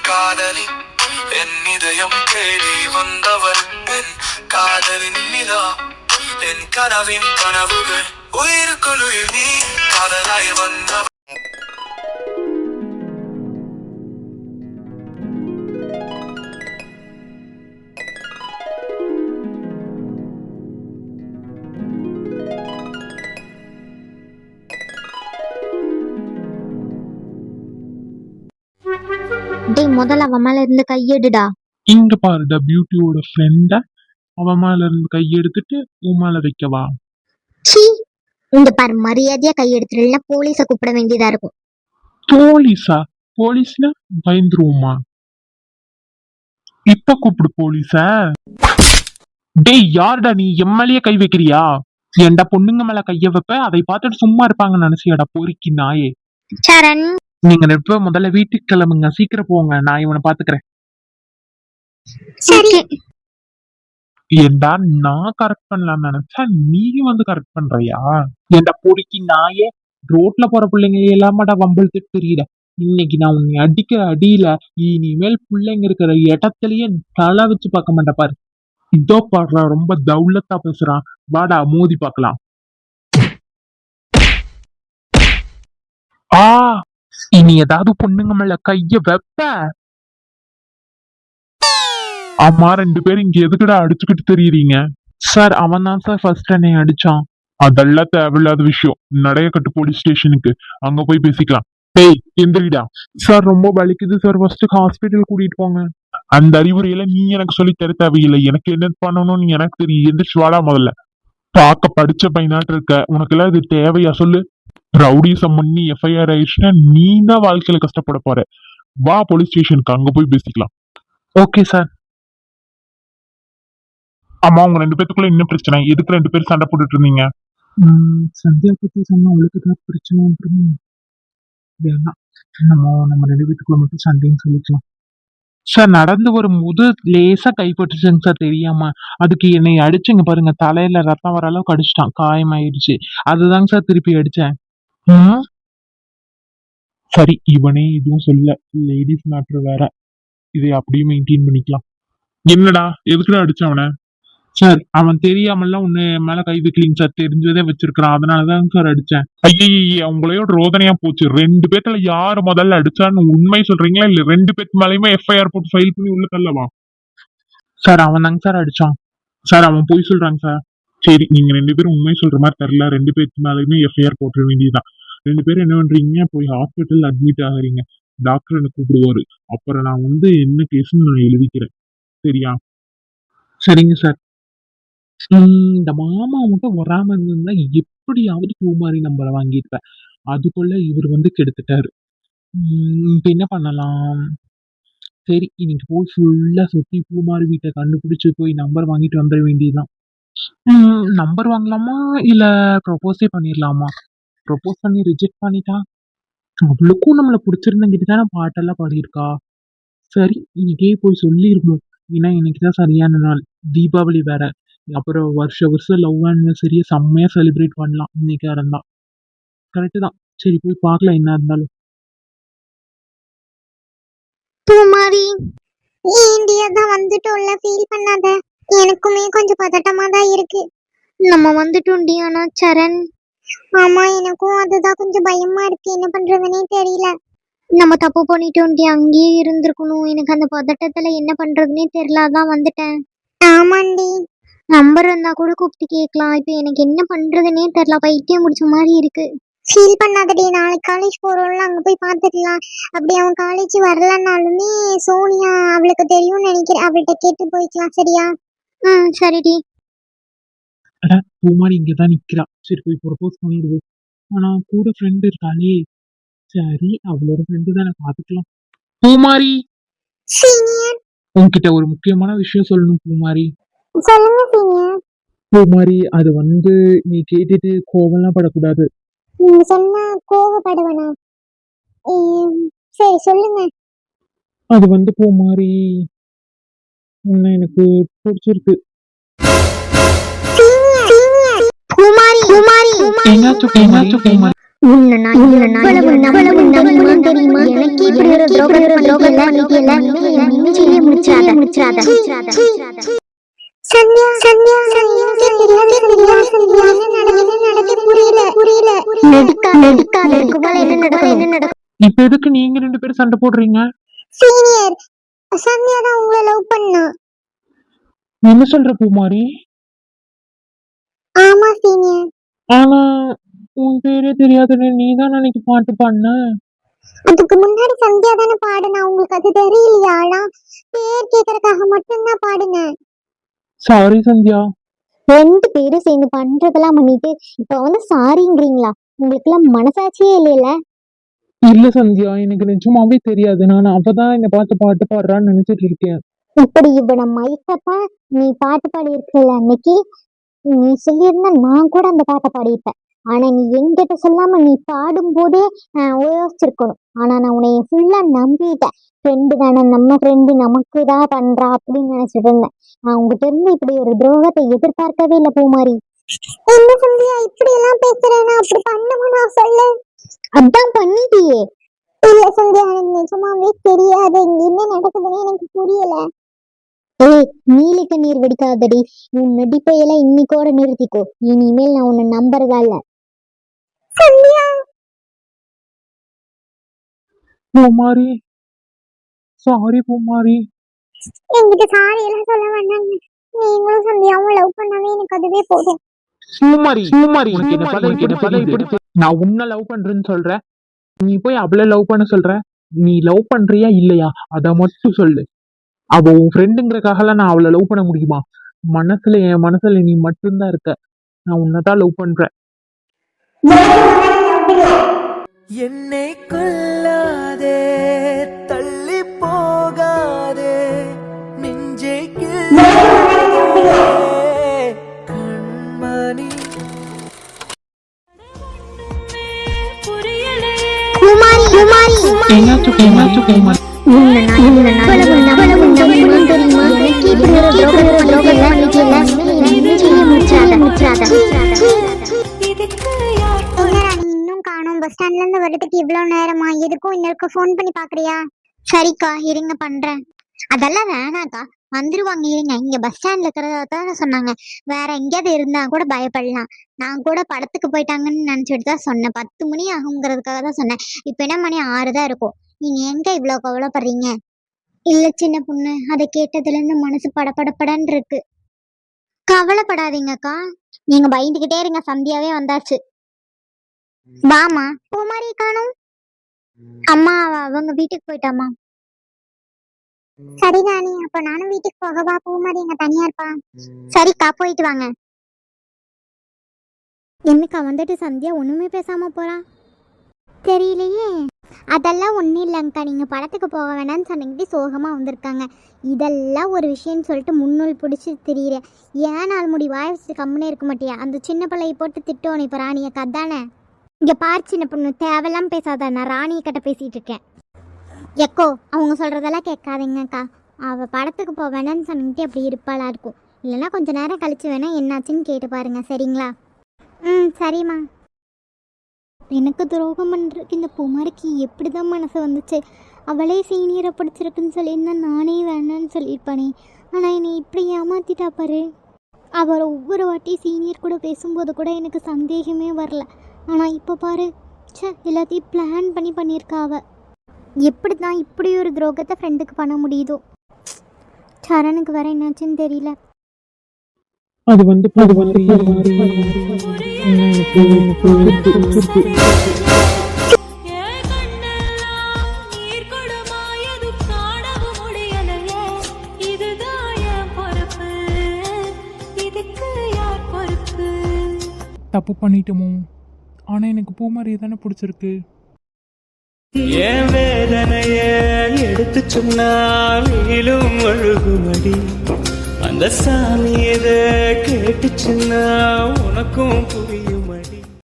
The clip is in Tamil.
காதலி என் இதயம் தேடி வந்தவர். என் காதலின் நிலா என் கனவின் கனவுகள். உயிருக்குள் உயிர் நீ காதலாய் வந்தவர். முதல்ல அவன் மேல இருந்து கையெடுடா இங்க பாருடா பியூட்டியோட ஃப்ரெண்ட அவன் மேல இருந்து கையெடுத்துட்டு உன் மேல வைக்கவா சீ இந்த பாரு மரியாதையா கையெடுத்துடல போலீஸ கூப்பிட வேண்டியதா இருக்கும். போலீஸா போலீஸ்னா பயந்துருவோமா? இப்ப கூப்பிடு போலீஸ டேய் யாருடா நீ? எம்எல்ஏ கை வைக்கிறியா? ஏன்டா பொண்ணுங்க மேல கைய வைப்ப? அதை பார்த்துட்டு சும்மா இருப்பாங்கன்னு நினைச்சியாடா பொறுக்கி நாயே. சரண். நீங்க பேரும் முதல்ல வீட்டுக்கு கிளம்புங்க. சீக்கிரம் போங்க. நான் இவனை பாத்துக்கிறேன். ஏண்டா நான் கரெக்ட் பண்ணலாம்னு நினைச்சா நீ வந்து கரெக்ட் பண்றியா? ஏண்டா பொறுக்கி நாயே ரோட்ல போற பிள்ளைங்க எல்லாமாடா வம்பிழுத்துட்டு தெரியுத இன்னைக்கு நான் உன்னை அடிக்கிற அடியில இனிமேல் பிள்ளைங்க இருக்கிற இடத்துலயே தலை வச்சு பார்க்க மாட்டேன் பாரு. இதோ பாடுறா ரொம்ப தௌலத்தா பேசுறான் வாடா மோதி பார்க்கலாம். ஆ! இனி ஏதாவது பொண்ணுங்க மேல கைய வெப்ப? ஆமா ரெண்டு பேரும் இங்க எதுக்குடா அடிச்சுக்கிட்டு தெரியுறீங்க? சார் அவன் தான் சார் ஃபர்ஸ்ட் என்னை அடிச்சான். அதெல்லாம் தேவையில்லாத விஷயம். நடையக்கட்டு போலீஸ் ஸ்டேஷனுக்கு அங்க போய் பேசிக்கலாம். டேய் எந்திரிடா. சார் ரொம்ப வலிக்குது சார் ஃபர்ஸ்ட் ஹாஸ்பிட்டல் கூட்டிட்டு போங்க. அந்த அறிவுரையில நீ எனக்கு சொல்லி தர தேவையில்லை. எனக்கு என்ன பண்ணணும்னு எனக்கு தெரியும். எந்திரிச்சு வாடா முதல்ல. பார்க்க படிச்ச பையனாட்டு இருக்க. உனக்கு எல்லாம் இது தேவையா? சொல்லு. ரவுடிசம் பண்ணி எஃப்ஐஆர் ஆயிடுச்சுன்னா நீ தான் வாழ்க்கையில கஷ்டப்பட போற. வா போலீஸ் ஸ்டேஷனுக்கு அங்க போய் பேசிக்கலாம். ஓகே சார் ஆமா உங்க ரெண்டு பேத்துக்குள்ள என்ன பிரச்சனை? எதுக்கு ரெண்டு பேரும் சண்டை போட்டுட்டு இருந்தீங்க? சந்தியா பத்தி சொன்னா அவளுக்கு தான் பிரச்சனை வேணாம். நம்ம நம்ம ரெண்டு பேத்துக்குள்ள மட்டும் சண்டைன்னு சொல்லிக்கலாம். சார் நடந்து வரும்போது லேசா கைப்பட்டுச்சுங்க சார் தெரியாம. அதுக்கு என்னை அடிச்சுங்க பாருங்க. தலையில ரத்தம் வர அளவுக்கு அடிச்சிட்டான். காயமாயிடுச்சு. அதுதாங்க சார் திருப்பி அடிச்சேன்? சரி இவனே எதுவும் சொல்ல. லேடிஸ் மேட்ரு வேற. இதை அப்படியே மெயின்டைன் பண்ணிக்கலாம். என்னடா எதுக்குடா அடிச்சவன சார் அவன் தெரியாமலாம் உன்னை மேல கை வைக்கலிங்க சார் தெரிஞ்சதே வச்சிருக்கான் அதனாலதான் சார் அடிச்சேன். ஐய உங்களையோட ரோதனையா போச்சு. ரெண்டு பேத்துல யாரு முதல்ல அடிச்சான்னு உண்மை சொல்றீங்களா இல்ல ரெண்டு பேத்து மேலயுமே எஃப்ஐஆர் போட்டு ஃபைல் பண்ணி உள்ள தள்ளவா? சார் அவன் தாங்க சார் அடிச்சான். சார் அவன் போய் சொல்றாங்க சார் சரி நீங்க ரெண்டு பேரும் உண்மை சொல்ற மாதிரி தெரியல ரெண்டு பேருக்கு மேலேயுமே எஃப்ஐஆர் போட்டுற வேண்டியதுதான். ரெண்டு பேரும் என்ன பண்றீங்க? போய் ஹாஸ்பிட்டல் அட்மிட் ஆகுறீங்க. டாக்டர் என்ன கூப்பிடுவாரு. அப்புறம் நான் வந்து என்ன கேஸ்ன்னு நான் எழுதிக்கிறேன். சரியா? சரிங்க சார் இந்த மாமா மட்டும் வராம இருந்தா எப்படியாவது பூமாரி நம்பரை வாங்கியிருப்பேன். அதுக்குள்ள இவர் வந்து கெடுத்துட்டாரு. இப்ப என்ன பண்ணலாம்? சரி இன்னைக்கு போய் ஃபுல்லா சுத்தி பூமாரி வீட்டை கண்டுபிடிச்சு போய் நம்பர் வாங்கிட்டு வந்துட வேண்டியதுதான். நம்பர் வாங்கலாமா? இல்ல ப்ரொபோஸே பண்ணிடலாமா ப்ரொபோஸ் பண்ணி ரிஜெக்ட் பண்ணிட்டா? அவளுக்கும் நம்மளை பிடிச்சிருந்தங்கிட்டு தானே பாட்டெல்லாம் பாடியிருக்கா? சரி இன்னைக்கே போய் சொல்லியிருக்கணும் ஏன்னா இன்னைக்கு தான் சரியான நாள். தீபாவளி வேற. அப்புறம் வருஷ வருஷம் லவ் ஆனிவர்சரியை செம்மையா செலிப்ரேட் பண்ணலாம். இன்னைக்கா இருந்தா. கரெக்டு தான். சரி போய் பார்க்கலாம் என்ன இருந்தாலும். பூமாரி இந்தியா தான் வந்துட்டோம்ல? ஃபீல் பண்ணாத. எனக்குமே கொஞ்சம் பதட்டமா தான் இருக்கு. நம்ம வந்துட்டோம்டி ஆனா சரண். ஆமா எனக்கும் அதுதான் கொஞ்சம் பயமா இருக்கு. என்ன பண்றதுனே தெரியல. நம்ம தப்பு பண்ணிட்டோம்டி அங்கேயே இருந்திருக்கணும். எனக்கு அந்த பதட்டத்துல என்ன பண்றதுனே தெரியல. அதான் வந்துட்டேன். ஆமாண்டி. நம்பர் இருந்தா கூட கூப்பிட்டு கேட்கலாம். இப்போ எனக்கு என்ன பண்றதுனே தெரியல. பைத்தியம் முடிச்ச மாதிரி இருக்கு. ஃபீல் பண்ணாதடி. நாளைக்கு காலேஜ் போறோம்ல அங்க போய் பார்த்துக்கலாம். அப்படி அவன் காலேஜ் வரலனாலுமே சோனியா அவளுக்கு தெரியும்னு நினைக்கிறேன். அவள்கிட்ட கேட்டு போய்க்கலாம் சரியா? ம் சரிடி அட பூமாரி இங்கே தான் நிக்கிறா. சரி போய் ப்ரொபோஸ் பண்ணிடுவோம் ஆனா கூட ஃப்ரெண்ட் இருக்காளே. சரி அவளோட ஃப்ரெண்டு தானே பார்த்துக்கலாம் பூமாரி! சீனியர்! உன்கிட்ட ஒரு முக்கியமான விஷயம் சொல்லணும் பூமாரி. சொல்லுங்க சீனியர். பூமாரி அது வந்து நீ கேட்டுட்டு கோவம்லாம் படக்கூடாது. நீங்க சொன்னா கோவப்படுவனா? சரி சொல்லுங்க. அது வந்து பூமாரி உன்னை எனக்கு பிடிச்சிருக்கு இப்ப எதுக்கு நீங்க ரெண்டு பேரும் சண்டை போடுறீங்க சீனியர் சந்தியா தான் உங்களை லவ் பண்ணா. என்ன சொல்ற பூமாரி? ஆமா சீனியர் ஆனா உன் பேரே தெரியாதுன்னு நீ தான் அன்னைக்கு பாட்டு பாடின? அதுக்கு முன்னாடி சந்தியா தானே பாடுனா உங்களுக்கு அது தெரியலையா? ஆனா பேர் கேக்குறதுக்காக மட்டும்தான் பாடுனேன். சாரி சந்தியா. ரெண்டு பேரும் சேர்ந்து பண்றதெல்லாம் பண்ணிட்டு இப்ப வந்து சாரிங்கிறீங்களா உங்களுக்கு எல்லாம் மனசாட்சியே இல்லையில? இல்ல சந்தியா எனக்கு நிஜமாவே தெரியாது. நான் அவதான் என்ன பார்த்து பாட்டு பாடுறான்னு நினைச்சிட்டு இருக்கேன். இப்படி இவனை மயக்கப்ப நீ பாட்டு பாடி இருக்கல அன்னைக்கு? நீ சொல்லியிருந்தா நான் கூட அந்த பாட்டை பாடியிருப்பேன். ஆனா நீ என்கிட்ட சொல்லாம நீ பாடும்போதே நான் யோசிச்சிருக்கணும். ஆனா நான் உன்னை ஃபுல்லா நம்பிட்டேன். ஃப்ரெண்டு தானே நம்ம ஃப்ரெண்டு நமக்கு தான் பண்றா அப்படின்னு நினைச்சிட்டு இருந்தேன். நான் உங்ககிட்ட இருந்து இப்படி ஒரு துரோகத்தை எதிர்பார்க்கவே இல்லை பூமாரி. என்ன சந்தியா இப்படி எல்லாம் பேசுறேன்னா அப்படி பண்ணுமா நான் சொல்ல அதான் பண்ணிட்டியே. இல்ல சந்தியா எனக்கு நிஜமாவே தெரியாது. இங்க என்ன நடக்குதுன்னு எனக்கு புரியல. ஏய் நீலி கண்ணீர் வெடிக்காதடி. உன் நடிப்பையெல்லாம் இன்னைக்கோட நிறுத்திக்கோ. இனிமேல் நான் உன்னை நம்புறதா இல்ல சந்தியா! பூமாரி. சாரி பூமாரி. என்கிட்ட சாரி எல்லாம் சொல்ல வேண்டாம் நீங்களும் சந்தியாவும் லவ் பண்ணாவே எனக்கு அதுவே போதும். பூமாரி பூமாரி உனக்கு என்ன பதவி என்ன பதவி பிடிச்சு நான் உன்னை லவ் பண்றேன்னு சொல்றேன். நீ போய் அவளை லவ் பண்ண சொல்ற? நீ லவ் பண்றியா இல்லையா? அத மட்டும் சொல்லு. அவ உன் ஃப்ரெண்டுங்கிறக்காகலாம் நான் அவளை லவ் பண்ண முடியுமா? மனசுல என் மனசுல நீ மட்டும்தான் இருக்க. நான் உன்னைதான் லவ் பண்றேன். என்னை தெரியுமா நீ இன்னும் காணோம் பஸ் ஸ்டாண்ட்ல இருந்து வரதுக்கு இவ்வளவு நேரமா எதுக்கும் இன்னொருக்கு ஃபோன் பண்ணி பாக்குறியா சரிக்கா இருங்க பண்றேன் அதெல்லாம் வேணாக்கா வந்துருவாங்க இருங்க இங்க பஸ் ஸ்டாண்ட்ல இருக்கிறதா சொன்னாங்க வேற எங்கேயாவது இருந்தா கூட பயப்படலாம் நான் கூட படத்துக்கு போயிட்டாங்கன்னு நினைச்சிட்டு தான் சொன்னேன் பத்து மணி ஆகுங்கிறதுக்காக தான் சொன்னேன் இப்ப என்ன மணி ஆறு தான் இருக்கும் நீங்க எங்க இவ்வளவு கவலைப்படுறீங்க? இல்ல சின்ன பொண்ணு அதை கேட்டதுல இருந்து மனசு படபடப்படன்னு இருக்கு. கவலைப்படாதீங்கக்கா. நீங்க பயந்துகிட்டே இருங்க சந்தியாவே வந்தாச்சு. வாமா பூமாரி காணும். அம்மா அவங்க வீட்டுக்கு போயிட்டாமா சரி ராணி அப்ப நானும் வீட்டுக்கு போகவா? பூமாரி எங்க தனியா இருப்பா? சரிக்கா போயிட்டு வாங்க. என்னக்கா வந்துட்டு சந்தியா ஒண்ணுமே பேசாம போறா? தெரியலையே. அதெல்லாம் ஒன்றும் இல்லைங்கக்கா. நீங்கள் படத்துக்கு போக வேணாம்னு சொன்னீங்க சோகமாக வந்திருக்காங்க. இதெல்லாம் ஒரு விஷயம்னு சொல்லிட்டு முன்னூல் பிடிச்சி திரியிற. ஏன் நாள் முடி வாய் வச்சு கம்முனே இருக்க மாட்டியா? அந்த சின்ன பிள்ளையை போட்டு திட்டோன்னு இப்போ ராணியை கதானே. இங்கே பார் சின்ன பொண்ணு தேவையெல்லாம் பேசாத நான் ராணியை கிட்ட பேசிகிட்டு இருக்கேன். எக்கோ அவங்க சொல்கிறதெல்லாம் கேட்காதீங்கக்கா. அவள் படத்துக்கு போக வேணாம்னு சொன்னிட்டு அப்படி இருப்பாளா இருக்கும். இல்லைன்னா கொஞ்ச நேரம் கழிச்சு வேணா என்னாச்சுன்னு கேட்டு பாருங்க சரிங்களா? ம் சரிம்மா. எனக்கு துரோகம் பண்ணுறதுக்கு இந்த குமாரிக்கு எப்படி தான் மனசு வந்துச்சு அவளே சீனியரை பிடிச்சிருக்குன்னு சொல்லியிருந்தா நானே வேணான்னு சொல்லியிருப்பானே ஆனால் என்னை இப்படி ஏமாத்திட்டா பாரு அவர் ஒவ்வொரு வாட்டி சீனியர் கூட பேசும்போது கூட எனக்கு சந்தேகமே வரல ஆனால் இப்போ பாரு ச்சே எல்லாத்தையும் பிளான் பண்ணி பண்ணியிருக்கா அவ எப்படி தான் இப்படி ஒரு துரோகத்தை ஃப்ரெண்டுக்கு பண்ண முடியுதோ சரணுக்கு வர என்னாச்சுன்னு தெரியல அது வந்து தப்பு பண்ணிட்டோமோ? ஆனா எனக்கு பூ மாதிரி தானே பிடிச்சிருக்கு. என் வேதனைய எடுத்து சொன்னால் ஒழுகுமடி. அந்த சாமி எதை கேட்டுச்சுன்னா உனக்கும் புரியும்.